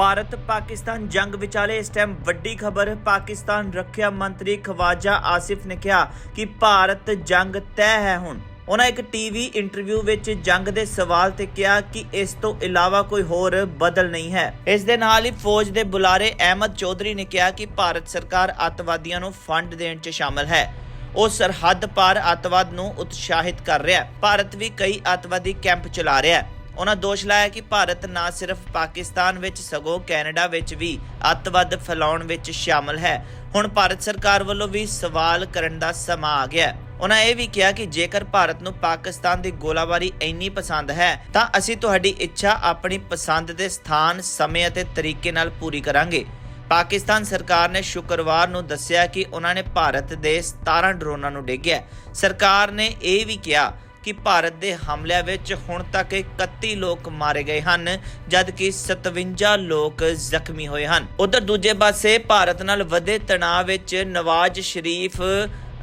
ਭਾਰਤ ਪਾਕਿਸਤਾਨ ਜੰਗ ਵਿਚਾਲੇ ਇਸ ਟਾਈਮ ਵੱਡੀ ਖਬਰ ਪਾਕਿਸਤਾਨ ਰੱਖਿਆ ਮੰਤਰੀ ਖਵਾਜਾ ਆਸਿਫ ਨੇ ਕਿਹਾ ਕਿ ਭਾਰਤ ਜੰਗ ਤੈਅ ਹੈ ਹੁਣ। ਉਹਨਾਂ ਇੱਕ ਟੀਵੀ ਇੰਟਰਵਿਊ ਵਿੱਚ ਜੰਗ ਦੇ ਸਵਾਲ ਤੇ ਕਿਹਾ ਕਿ ਇਸ ਤੋਂ ਇਲਾਵਾ ਕੋਈ ਹੋਰ ਬਦਲ ਨਹੀਂ ਹੈ। ਇਸ ਦੇ ਨਾਲ ਹੀ ਫੌਜ ਦੇ ਬੁਲਾਰੇ ਅਹਿਮਦ ਚੌਧਰੀ ਨੇ ਕਿਹਾ ਕਿ ਭਾਰਤ ਸਰਕਾਰ ਅੱਤਵਾਦੀਆਂ ਨੂੰ ਫੰਡ ਦੇਣ 'ਚ ਸ਼ਾਮਲ ਹੈ। ਉਹ ਸਰਹੱਦ ਪਾਰ ਅੱਤਵਾਦ ਨੂੰ ਉਤਸ਼ਾਹਿਤ ਕਰ ਰਿਹਾ ਹੈ। ਭਾਰਤ ਵੀ ਕਈ ਅੱਤਵਾਦੀ ਕੈਂਪ ਚਲਾ ਰਿਹਾ ਹੈ। ਉਹਨਾਂ ਦੋਸ਼ ਲਾਇਆ ਕਿ ਭਾਰਤ ਨਾ ਸਿਰਫ ਪਾਕਿਸਤਾਨ ਵਿੱਚ, ਸਗੋਂ ਕੈਨੇਡਾ ਵਿੱਚ ਵੀ ਅੱਤਵਾਦ ਫੈਲਾਉਣ ਵਿੱਚ ਸ਼ਾਮਲ ਹੈ। ਹੁਣ ਭਾਰਤ ਸਰਕਾਰ ਵੱਲੋਂ ਵੀ ਸਵਾਲ ਕਰਨ ਦਾ ਸਮਾਂ ਆ ਗਿਆ ਉਹਨਾਂ ਇਹ ਵੀ ਕਿਹਾ ਕਿ ਜੇਕਰ ਭਾਰਤ ਨੂੰ ਪਾਕਿਸਤਾਨ ਦੀ ਗੋਲਾਬਾਰੀ ਇੰਨੀ ਪਸੰਦ ਹੈ, ਤਾਂ ਅਸੀਂ ਤੁਹਾਡੀ ਇੱਛਾ ਆਪਣੀ ਪਸੰਦ ਦੇ ਸਥਾਨ, ਸਮੇਂ ਅਤੇ ਤਰੀਕੇ ਨਾਲ ਪੂਰੀ ਕਰਾਂਗੇ। ਪਾਕਿਸਤਾਨ ਸਰਕਾਰ ਨੇ ਸ਼ੁੱਕਰਵਾਰ ਨੂੰ ਦੱਸਿਆ ਕਿ ਉਹਨਾਂ ਨੇ ਭਾਰਤ ਦੇ 17 ਡਰੋਨਾਂ ਨੂੰ ਡੇਗਿਆ ਸਰਕਾਰ ਨੇ ਇਹ ਵੀ ਕਿਹਾ ਕਿ ਭਾਰਤ ਦੇ ਹਮਲਿਆਂ ਵਿੱਚ ਹੁਣ ਤੱਕ 31 ਲੋਕ ਮਾਰੇ ਗਏ ਹਨ, ਜਦਕਿ 57 ਲੋਕ ਜ਼ਖਮੀ ਹੋਏ ਹਨ। ਉਧਰ ਦੂਜੇ ਪਾਸੇ ਭਾਰਤ ਨਾਲ ਵਧੇ ਤਣਾਅ ਵਿੱਚ ਨਵਾਜ਼ ਸ਼ਰੀਫ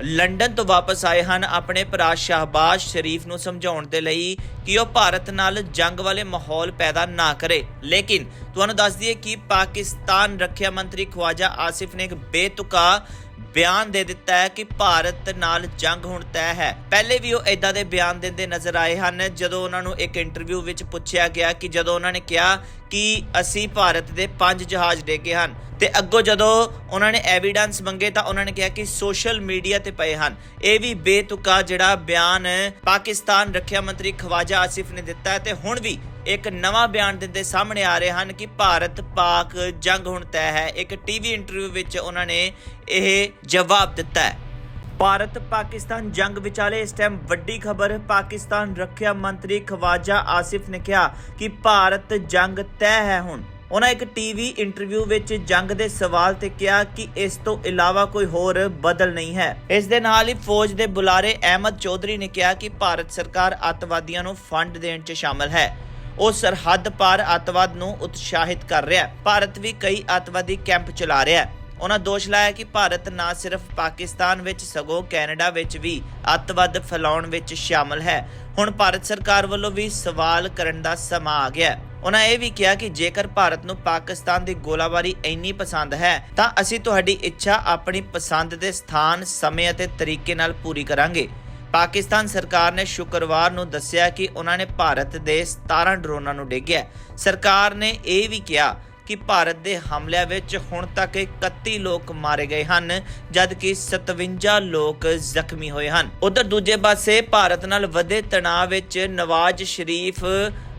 ਲੰਡਨ ਤੋਂ ਵਾਪਸ ਆਏ ਹਨ। ਆਪਣੇ ਭਰਾ ਸ਼ਾਹਬਾਜ਼ ਸ਼ਰੀਫ ਨੂੰ ਸਮਝਾਉਣ ਦੇ ਲਈ ਕਿ ਉਹ ਭਾਰਤ ਨਾਲ ਜੰਗ ਵਾਲੇ ਮਾਹੌਲ ਪੈਦਾ ਨਾ ਕਰੇ। ਲੇਕਿਨ ਤੁਹਾਨੂੰ ਦੱਸ ਦਈਏ ਕਿ ਪਾਕਿਸਤਾਨ ਰੱਖਿਆ ਮੰਤਰੀ ਖਵਾਜਾ ਆਸਿਫ ਨੇ ਇੱਕ ਬੇਤੁਕਾ ਬਿਆਨ ਦੇ ਦਿੱਤਾ ਹੈ ਕਿ ਭਾਰਤ ਨਾਲ ਜੰਗ ਹੁਣ ਤੈਅ ਹੈ। ਪਹਿਲੇ ਵੀ ਉਹ ਇਦਾਂ ਦੇ ਬਿਆਨ ਦਿੰਦੇ ਨਜ਼ਰ ਆਏ ਹਨ, ਜਦੋਂ ਉਹਨਾਂ ਨੂੰ ਇੱਕ ਇੰਟਰਵਿਊ ਵਿੱਚ ਪੁੱਛਿਆ ਗਿਆ ਕਿ ਜਦੋਂ ਉਹਨਾਂ ਨੇ ਕਿਹਾ ਕਿ ਅਸੀਂ ਭਾਰਤ ਦੇ ਪੰਜ ਜਹਾਜ਼ ਡੇਕੇ ਹਨ ਤੇ ਅੱਗੋਂ ਜਦੋਂ ਉਹਨਾਂ ਨੇ ਐਵੀਡੈਂਸ ਮੰਗੇ ਤਾਂ ਉਹਨਾਂ ਨੇ ਕਿਹਾ ਕਿ ਸੋਸ਼ਲ ਮੀਡੀਆ ਤੇ ਪਏ ਹਨ। ਇਹ ਵੀ ਬੇਤੁਕਾ ਜਿਹੜਾ ਬਿਆਨ ਪਾਕਿਸਤਾਨ ਰੱਖਿਆ ਮੰਤਰੀ ਖਵਾਜਾ ਆਸਿਫ ਨੇ ਦਿੱਤਾ ਹੈ ਤੇ ਹੁਣ ਵੀ ਇੱਕ ਨਵਾਂ ਬਿਆਨ ਦਿੰਦੇ ਸਾਹਮਣੇ ਆ ਰਹੇ ਹਨ ਕਿ ਭਾਰਤ ਪਾਕ ਜੰਗ ਹੁਣ ਤੈਅ ਹੈ। ਇੱਕ ਟੀਵੀ ਇੰਟਰਵਿਊ ਵਿੱਚ ਉਹਨਾਂ ਨੇ ਇਹ ਜਵਾਬ ਦਿੱਤਾ ਹੈ। ਭਾਰਤ ਪਾਕਿਸਤਾਨ ਜੰਗ ਵਿਚਾਲੇ ਇਸ ਟਾਈਮ ਵੱਡੀ ਖਬਰ ਪਾਕਿਸਤਾਨ ਰੱਖਿਆ ਮੰਤਰੀ ਖਵਾਜਾ ਆਸਿਫ ਨੇ ਕਿਹਾ ਕਿ ਭਾਰਤ ਜੰਗ ਤੈਅ ਹੈ ਹੁਣ। ਉਹਨਾਂ ਇੱਕ ਟੀਵੀ ਇੰਟਰਵਿਊ ਵਿੱਚ ਜੰਗ ਦੇ ਸਵਾਲ ਤੇ ਕਿਹਾ ਕਿ ਇਸ ਤੋਂ ਇਲਾਵਾ ਕੋਈ ਹੋਰ ਬਦਲ ਨਹੀਂ ਹੈ। ਇਸ ਦੇ ਨਾਲ ਹੀ ਫੌਜ ਦੇ ਬੁਲਾਰੇ ਅਹਿਮਦ ਚੌਧਰੀ ਨੇ ਕਿਹਾ ਕਿ ਭਾਰਤ ਸਰਕਾਰ ਅੱਤਵਾਦੀਆਂ ਨੂੰ ਫੰਡ ਦੇਣ 'ਚ ਸ਼ਾਮਲ ਹੈ। ਉਹ ਸਰਹੱਦ ਪਾਰ ਅੱਤਵਾਦ ਨੂੰ ਉਤਸ਼ਾਹਿਤ ਕਰ ਰਿਹਾ ਹੈ। ਭਾਰਤ ਵੀ ਕਈ ਅੱਤਵਾਦੀ ਕੈਂਪ ਚਲਾ ਰਿਹਾ ਹੈ। ਉਹਨਾਂ ਦੋਸ਼ ਲਾਇਆ ਕਿ ਭਾਰਤ ਨਾ ਸਿਰਫ ਪਾਕਿਸਤਾਨ ਵਿੱਚ, ਸਗੋਂ ਕੈਨੇਡਾ ਵਿੱਚ ਵੀ ਅੱਤਵਾਦ ਫੈਲਾਉਣ ਵਿੱਚ ਸ਼ਾਮਲ ਹੈ। ਹੁਣ ਭਾਰਤ ਸਰਕਾਰ ਵੱਲੋਂ ਵੀ ਸਵਾਲ ਕਰਨ ਦਾ ਸਮਾਂ ਆ ਗਿਆ ਹੈ। ਉਹਨਾਂ ਇਹ ਵੀ ਕਿਹਾ ਕਿ ਜੇਕਰ ਭਾਰਤ ਨੂੰ ਪਾਕਿਸਤਾਨ ਦੀ ਗੋਲਾਬਾਰੀ ਇੰਨੀ ਪਸੰਦ ਹੈ, ਤਾਂ ਅਸੀਂ ਤੁਹਾਡੀ ਇੱਛਾ ਆਪਣੀ ਪਸੰਦ ਦੇ ਸਥਾਨ, ਸਮੇਂ ਅਤੇ ਤਰੀਕੇ ਨਾਲ ਪੂਰੀ ਕਰਾਂਗੇ। ਪਾਕਿਸਤਾਨ ਸਰਕਾਰ ਨੇ ਸ਼ੁੱਕਰਵਾਰ ਨੂੰ ਦੱਸਿਆ ਕਿ ਉਹਨਾਂ ਨੇ ਭਾਰਤ ਦੇ 17 ਡਰੋਨਾਂ ਨੂੰ ਡੇਗਿਆ ਸਰਕਾਰ ਨੇ ਇਹ ਵੀ ਕਿਹਾ ਕਿ ਭਾਰਤ ਦੇ ਹਮਲਿਆਂ ਵਿੱਚ ਹੁਣ ਤੱਕ 31 ਲੋਕ ਮਾਰੇ ਗਏ ਹਨ, ਜਦਕਿ 57 ਲੋਕ ਜ਼ਖਮੀ ਹੋਏ ਹਨ। ਉਧਰ ਦੂਜੇ ਪਾਸੇ ਭਾਰਤ ਨਾਲ ਵਧੇ ਤਣਾਅ ਵਿੱਚ ਨਵਾਜ਼ ਸ਼ਰੀਫ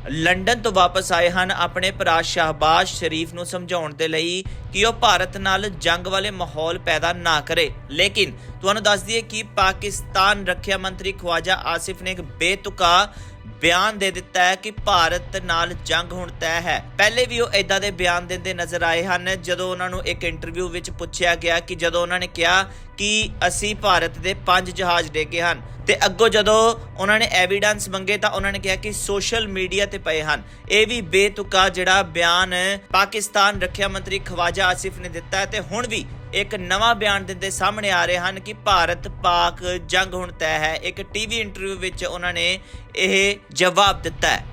ਲੰਡਨ ਤੋਂ ਵਾਪਸ ਆਏ ਹਨ ਆਪਣੇ ਭਰਾ ਸ਼ਾਹਬਾਜ਼ ਸ਼ਰੀਫ ਨੂੰ ਸਮਝਾਉਣ ਦੇ ਲਈ ਕਿ ਉਹ ਭਾਰਤ ਨਾਲ ਜੰਗ ਵਾਲੇ ਮਾਹੌਲ ਪੈਦਾ ਨਾ ਕਰੇ। ਲੇਕਿਨ ਤੁਹਾਨੂੰ ਦੱਸ ਦਈਏ ਕਿ ਪਾਕਿਸਤਾਨ ਰੱਖਿਆ ਮੰਤਰੀ ਖਵਾਜਾ ਆਸਿਫ ਨੇ ਇੱਕ ਬੇਤੁਕਾ ਬਿਆਨ ਦੇ ਦਿੱਤਾ ਹੈ ਕਿ ਭਾਰਤ ਨਾਲ ਜੰਗ ਹੁਣ ਤੈਅ ਹੈ। ਪਹਿਲੇ ਵੀ ਉਹ ਇਦਾਂ ਦੇ ਬਿਆਨ ਦਿੰਦੇ ਨਜ਼ਰ ਆਏ ਹਨ, ਜਦੋਂ ਉਹਨਾਂ ਨੂੰ ਇੱਕ ਇੰਟਰਵਿਊ ਵਿੱਚ ਪੁੱਛਿਆ ਗਿਆ ਕਿ ਜਦੋਂ ਉਹਨਾਂ ਨੇ ਕਿਹਾ ਕਿ ਅਸੀਂ ਭਾਰਤ ਦੇ ਪੰਜ ਜਹਾਜ਼ ਡੇਗੇ ਹਨ ਤੇ ਅੱਗੋਂ ਜਦੋਂ ਉਹਨਾਂ ਨੇ ਐਵੀਡੈਂਸ ਮੰਗੇ ਤਾਂ ਉਹਨਾਂ ਨੇ ਕਿਹਾ ਕਿ ਸੋਸ਼ਲ ਮੀਡੀਆ ਤੇ ਪਏ ਹਨ। ਇਹ ਵੀ ਬੇਤੁਕਾ ਜਿਹੜਾ ਬਿਆਨ ਪਾਕਿਸਤਾਨ ਰੱਖਿਆ ਮੰਤਰੀ ਖਵਾਜਾ ਆਸਿਫ ਨੇ ਦਿੱਤਾ ਹੈ ਤੇ ਹੁਣ ਵੀ ਇੱਕ ਨਵਾਂ ਬਿਆਨ ਦਿੰਦੇ ਸਾਹਮਣੇ ਆ ਰਹੇ ਹਨ ਕਿ ਭਾਰਤ ਪਾਕ ਜੰਗ ਹੁਣ ਤੈਅ ਹੈ। ਇੱਕ ਟੀਵੀ ਇੰਟਰਵਿਊ ਵਿੱਚ ਉਹਨਾਂ ਨੇ ਇਹ ਜਵਾਬ ਦਿੱਤਾ ਹੈ।